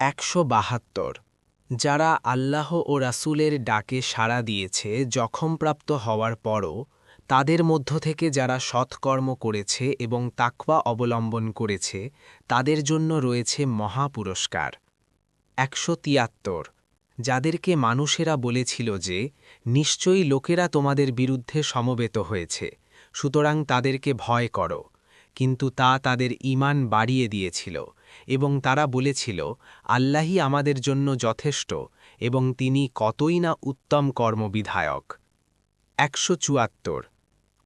একশো বাহাত্তর, যারা আল্লাহ ও রাসূলের ডাকে সাড়া দিয়েছে জখমপ্রাপ্ত হওয়ার পরও তাদের মধ্য থেকে যারা সৎকর্ম করেছে এবং তাকওয়া অবলম্বন করেছে, তাদের জন্য রয়েছে মহা পুরস্কার একশো তিয়াত্তর, যাদেরকে মানুষেরা বলেছিল যে, নিশ্চয়ই লোকেরা তোমাদের বিরুদ্ধে সমবেত হয়েছে, সুতরাং তাদেরকে ভয় করো। কিন্তু তা তাদের ঈমান বাড়িয়ে দিয়েছিল এবং তারা বলেছিল, আল্লাহই আমাদের জন্য যথেষ্ট এবং তিনি কতই না উত্তম কর্মবিধায়ক। একশো চুয়াত্তর।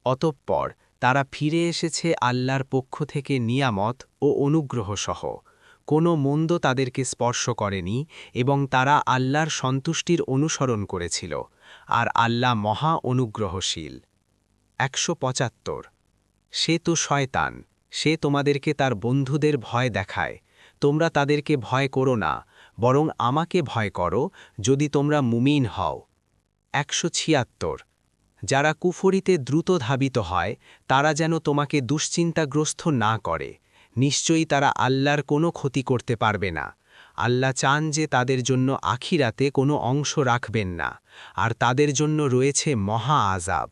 অতঃপর তারা ফিরে এসেছে আল্লাহর পক্ষ থেকে নিয়ামত ও অনুগ্রহ সহ কোনো মন্দ তাদেরকে স্পর্শ করেনি এবং তারা আল্লাহর সন্তুষ্টির অনুসরণ করেছিল, আর আল্লাহ মহা অনুগ্রহশীল। একশো পঁচাত্তর। সে তো শয়তান, সে তোমাদেরকে তার বন্ধুদের ভয় দেখায়, তোমরা তাদেরকে ভয় করো না, বরং আমাকে ভয় করো যদি তোমরা মুমিন হও। একশো ছিয়াত্তর। যারা কুফরিতে দ্রুত ধাবিত হয়, তারা যেন তোমাকে দুশ্চিন্তাগ্রস্ত না করে, নিশ্চয়ই তারা আল্লাহর কোনো ক্ষতি করতে পারবে না। আল্লাহ চান যে তাদের জন্য আখিরাতে কোনো অংশ রাখবেন না, আর তাদের জন্য রয়েছে মহা আজাব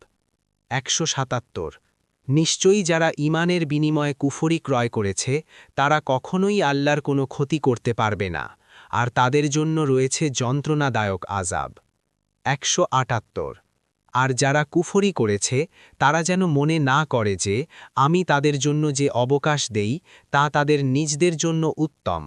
একশো সাতাত্তর। নিশ্চয়ই যারা ইমানের বিনিময়ে কুফরি ক্রয় করেছে, তারা কখনোই আল্লাহর কোনো ক্ষতি করতে পারবে না, আর তাদের জন্য রয়েছে যন্ত্রণাদায়ক আজাব একশো আটাত্তর। আর যারা কুফরি করেছে, তারা যেন মনে না করে যে, আমি তাদের জন্য যে অবকাশ দেই, তা তাদের নিজদের জন্য উত্তম।